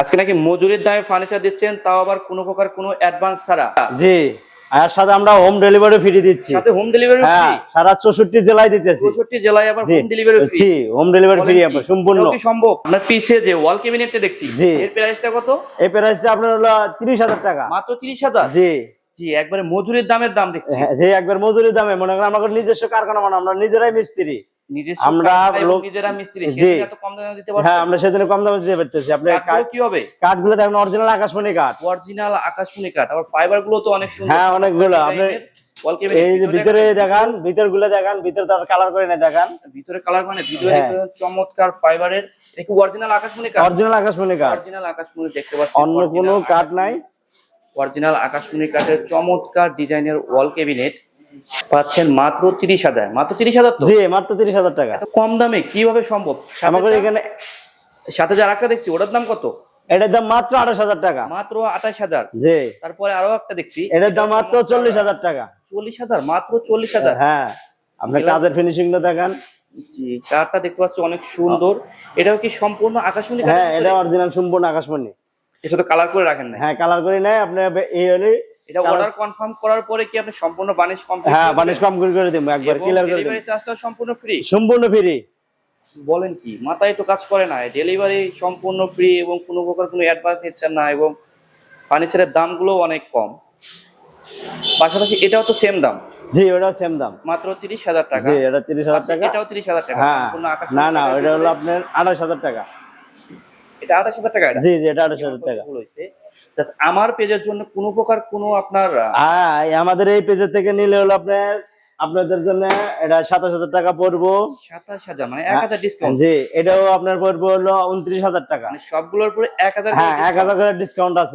আজকে নাকি মজুরির দামে ফার্নিচার দিচ্ছেন তাও আবার কোনো প্রকার কোনো অ্যাডভান্স ছাড়া। জি আর সাথে আমরা হোম ডেলিভারি ফ্রি দিচ্ছি। সাথে হোম ডেলিভারি হ্যাঁ ফ্রি সারা চৌষট্টি জেলায় দিতেছি। চৌষট্টি জেলায় আবার হোম ডেলিভারি ফ্রি জি হোম ডেলিভারি ফ্রি আপনার সম্পূর্ণ। সম্ভব? আপনার পিছে যে ওয়াল ক্যাবিনেটটা দেখছি জি। এর প্রাইসটা কত? এই প্রাইসটা আপনার হলো তিরিশ হাজার টাকা। মাত্র তিরিশ হাজার? জি। জি একবারে মজুরির দামের দাম দেখছি। হ্যাঁ, যে একবার মজুরি দামে মনে করেন আমাদের নিজস্ব কারখানা মানে আমরা নিজেরাই মিস্ত্রি। আমরা নিজেরা মিস্ত্রি এত কম দামে দিতে হ্যাঁ আমরা সেদিন কম দামে দিতে পারতেছি। আপনি কাঠগুলো কি হবে? কাঠগুলো দেখেন অরিজিনাল আকাশমণি কাঠ। অরিজিনাল আকাশমণি কাঠ। ফাইবারগুলো তো অনেক সুন্দর। হ্যাঁ, অনেকগুলো। আপনি- এই যে ভিতরে দেখান। ভিতরগুলো দেখান ভিতরে তার কালার করে না দেখান। ভিতরে কালার মানে ভিতরে হ্যাঁ। চমৎকার ফাইবারের দেখি অরিজিনাল আকাশমণি কাঠ? অরিজিনাল আকাশমণি কাঠ। অরিজিনাল আকাশমণি দেখতে পাচ্ছেন। অন্য কোনো কাঠ নাই। অরিজিনাল আকাশমণি কাঠের চমৎকার ডিজাইনের ওয়াল ক্যাবিনেট পাচ্ছেন মাত্র তিরিশ হাজার। মাত্র তিরিশ হাজার জি মাত্র তিরিশ হাজার টাকা। কম দামে কীভাবে সম্ভব? আমাদের এখানে সাথে যে আরেকটা দেখছি ওটার দাম কত? এটার দাম মাত্র আঠাশ হাজার টাকা। মাত্র আঠাশ হাজার। জি। তারপরে আরও একটা দেখছি। এটার দাম মাত্র চল্লিশ হাজার টাকা। চল্লিশ হাজার মাত্র চল্লিশ হাজার। হ্যাঁ আপনি কাজের ফিনিশিং দেখান। জি দেখতে পাচ্ছি অনেক সুন্দর। এটাও কি সম্পূর্ণ আকাশমণি হ্যাঁ এটা অরিজিনাল সম্পূর্ণ আকাশমণি। এটা তো কালার করে রাখেন না হ্যাঁ কালার করি নাই আপনি এই হলে এটা অর্ডার কনফার্ম করার পরে কি আপনি সম্পূর্ণ বানিশ কমপ্লিট হ্যাঁ বানিশ কম করে দিব একবার ক্লিয়ার করে দিব ডেলিভারি চার্জটা সম্পূর্ণ ফ্রি সম্পূর্ণ ফ্রি বলেন কি মাথায় তো কাজ করে না ডেলিভারি সম্পূর্ণ ফ্রি এবং কোনো প্রকার কোনো অ্যাডভান্স নিচ্ছেন না এবং ফার্নিচারের দামগুলো অনেক কম। পাশাপাশি এটাও তো সেম দাম। জি ওটা সেম দাম। মাত্র তিরিশ হাজার টাকা। জি এটা তিরিশ হাজার টাকা। এটাও তিরিশ হাজার টাকা। হ্যাঁ। না না ওটা হলো আপনার আঠাশ হাজার টাকা। এটা আঠাশ হাজার টাকা জি জি এটা আঠাশ হাজার টাকা। হয়েছে আমার পেজের জন্য কোনো প্রকার কোনো আপনার হ্যাঁ আমাদের এই পেজের থেকে নিলে হলো আপনার আপনাদের জন্য এটা সাতাশ হাজার টাকা পড়ব। সাতাশ হাজার মানে এক হাজার ডিসকাউন্ট জি এটাও আপনার পড়ব হলো উনত্রিশ হাজার টাকা। মানে সবগুলোর উপরে এক হাজার হ্যাঁ এক হাজার করে ডিসকাউন্ট আছে।